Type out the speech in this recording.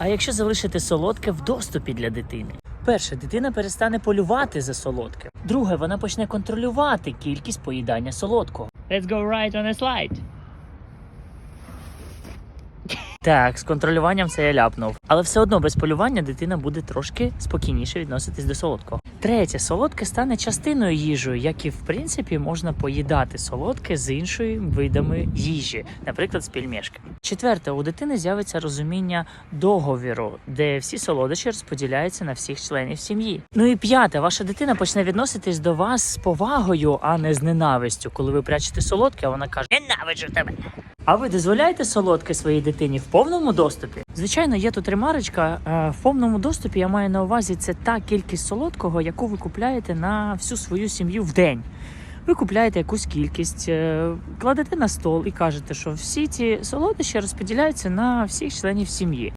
А якщо залишити солодке в доступі для дитини? Перше, дитина перестане полювати за солодким. Друге, вона почне контролювати кількість поїдання солодкого. Let's go right on a slide. Так, з контролюванням це я ляпнув. Але все одно без полювання дитина буде трошки спокійніше відноситись до солодкого. Третє, солодке стане частиною їжею, як і в принципі можна поїдати солодке з іншими видами їжі, наприклад, з пельмешки. Четверте, у дитини з'явиться розуміння договіру, де всі солодощі розподіляються на всіх членів сім'ї. Ну і п'яте, ваша дитина почне відноситись до вас з повагою, а не з ненавистю, коли ви прячете солодке, а вона каже: Ненавиджу тебе. А ви дозволяєте солодке своїй дитині в повному доступі? Звичайно, є тут ремарочка. Е, В повному доступі я маю на увазі це та кількість солодкого, яку ви купляєте на всю свою сім'ю в день. Ви купляєте якусь кількість, е, кладете на стол і кажете, що всі ці солодощі розподіляються на всіх членів сім'ї.